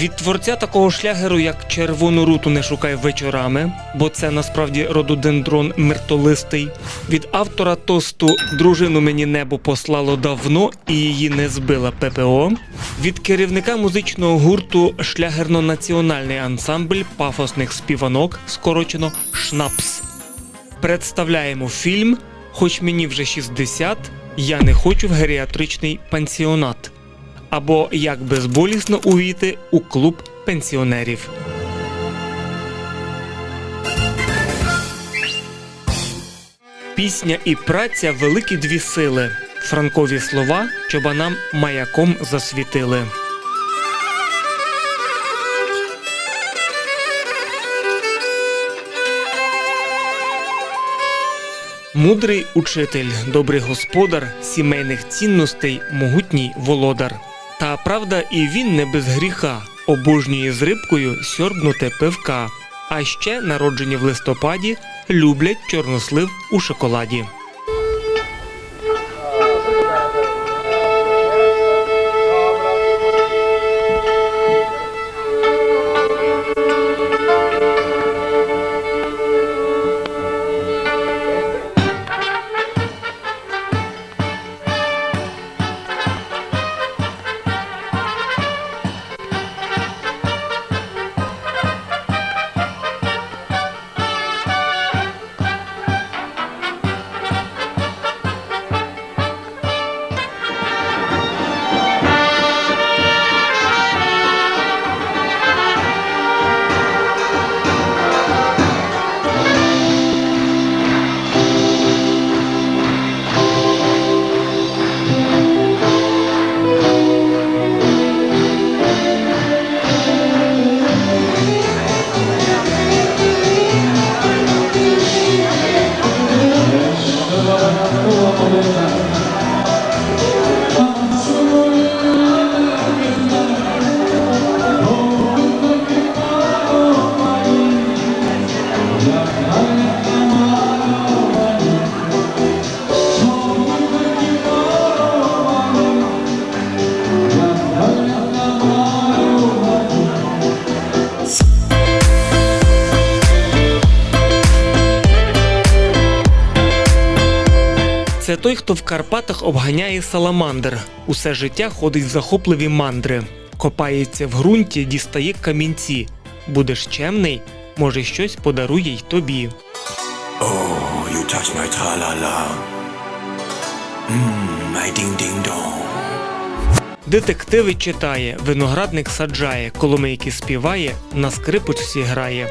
Від творця такого шлягеру, як червону руту не шукай вечорами, бо це насправді рододендрон мертолистий. Від автора тосту Дружину мені небо послало давно і її не збила ППО. Від керівника музичного гурту шлягерно-національний ансамбль пафосних співанок, скорочено Шнапс. Представляємо фільм Хоч мені вже 60, я не хочу в геріатричний пансіонат. Або як безболісно увійти у клуб пенсіонерів. Пісня і праця великі дві сили. Франкові слова чобанам маяком засвітили. Мудрий учитель, добрий господар, сімейних цінностей, могутній володар. Та правда, і він не без гріха, обожнює з рибкою сьорбнуте пивка. А ще народжені в листопаді люблять чорнослив у шоколаді. Це той, хто в Карпатах обганяє саламандр. Усе життя ходить в захопливі мандри. Копається в ґрунті, дістає камінці. Будеш чемний, може щось подарує й тобі. Oh, you touch my tra-la-la. My ding-ding-dong. Детективи читає, виноградник саджає, коломийки співає, на скрипочці грає.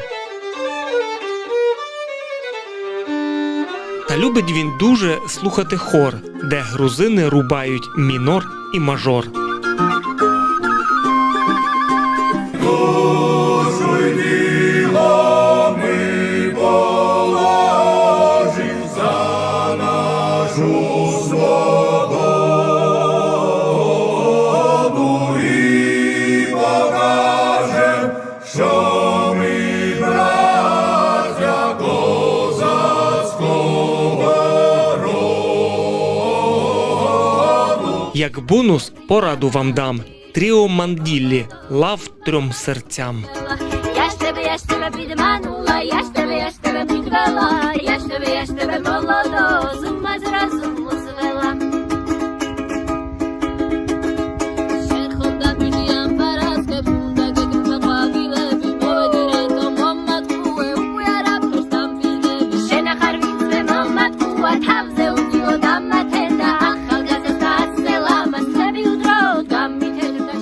Та любить він дуже слухати хор, де грузини рубають мінор і мажор. Як бонус пораду вам дам. Тріо манділлі, лав трьом серцям. Я ж тебе, я ж тебе підманула, я ж тебе, я ж тебе підвела, я ж тебе, я ж тебе молодо, зума ума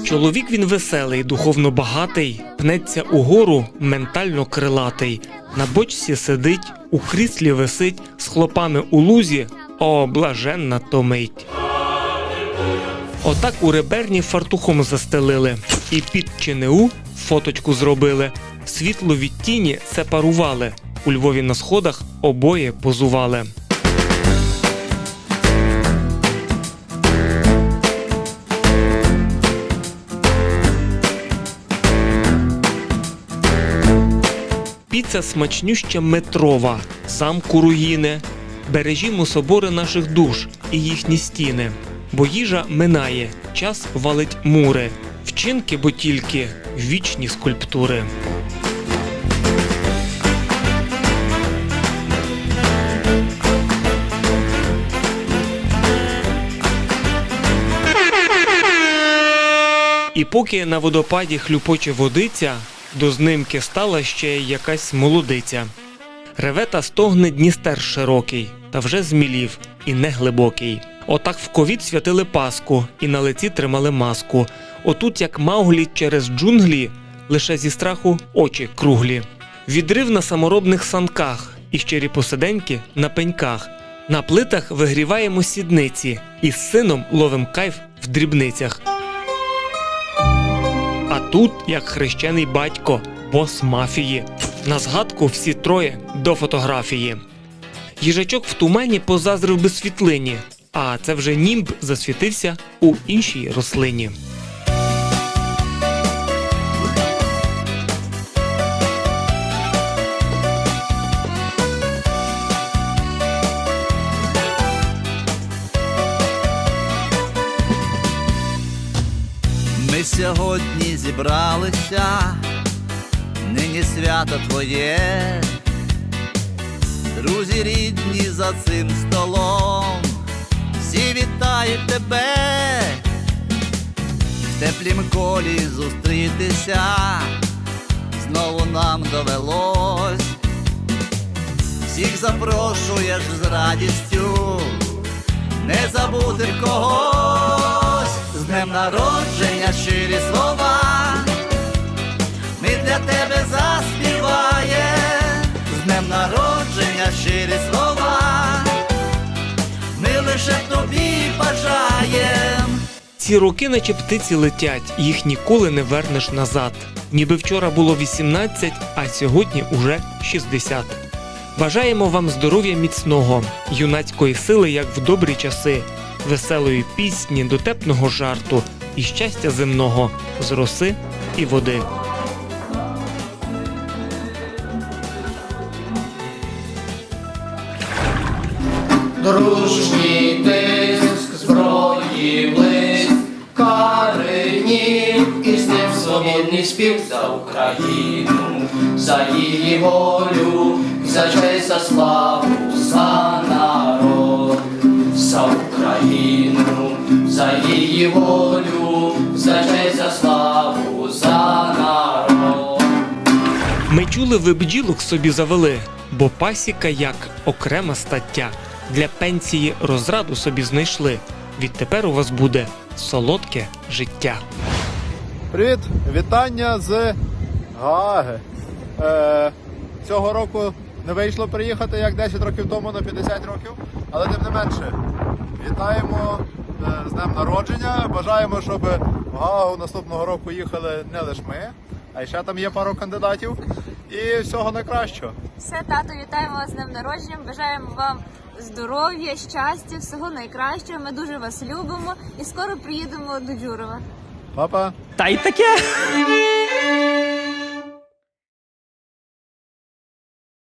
Чоловік він веселий, духовно багатий, пнеться угору, ментально крилатий. На бочці сидить, у кріслі висить, з хлопами у лузі, о, блаженна то мить. Отак у реберні фартухом застелили, і під ЧНУ фоточку зробили. Світло від тіні сепарували. У Львові на сходах обоє позували. Піца смачнюща метрова, замку руїни. Бережімо собори наших душ і їхні стіни. Бо їжа минає, час валить мури. Вчинки, бо тільки вічні скульптури. І поки на водопаді хлюпоче водиця, до знимки стала ще якась молодиця. Реве та стогне Дністер широкий, та вже змілів і не глибокий. Отак в ковід святили Пасху і на лиці тримали маску. Отут, як Мауглі через джунглі, лише зі страху очі круглі. Відрив на саморобних санках і щирі посиденьки на пеньках. На плитах вигріваємо сідниці і з сином ловим кайф в дрібницях. Тут, як хрещений батько, бос мафії. На згадку всі троє до фотографії. Їжачок в тумані позазрив би світлині, а це вже німб засвітився у іншій рослині. Сьогодні зібралися, нині свято твоє, друзі рідні за цим столом, всі вітають тебе, в теплім колі зустрітися, знову нам довелось, всіх запрошуєш з радістю. Не забути когось. З днем народження Ці роки, наче птиці летять, їх ніколи не вернеш назад. Ніби вчора було 18, а сьогодні уже 60. Бажаємо вам здоров'я міцного, юнацької сили, як в добрі часи, веселої пісні, дотепного жарту і щастя земного з роси і води. Дружній тиск І свободний спів за Україну, за її волю, за честь, за славу, за народ, за Україну, за її волю, за честь, за славу, за народ. Ми чули, ви бджілок собі завели, бо пасіка як окрема стаття. Для пенсії розраду собі знайшли. Відтепер у вас буде солодке життя. Привіт, вітання з Гааги. Е, цього року не вийшло приїхати як 10 років тому на 50 років, але тим не менше, вітаємо е, з днем народження. Бажаємо, щоб в Гаагу наступного року їхали не лише ми, а ще там є пару кандидатів. І всього найкращого. Все, тато, вітаємо вас з днем народження. Бажаємо вам здоров'я, щастя, всього найкращого. Ми дуже вас любимо і скоро приїдемо до Джурова. Па-па! Та й таке.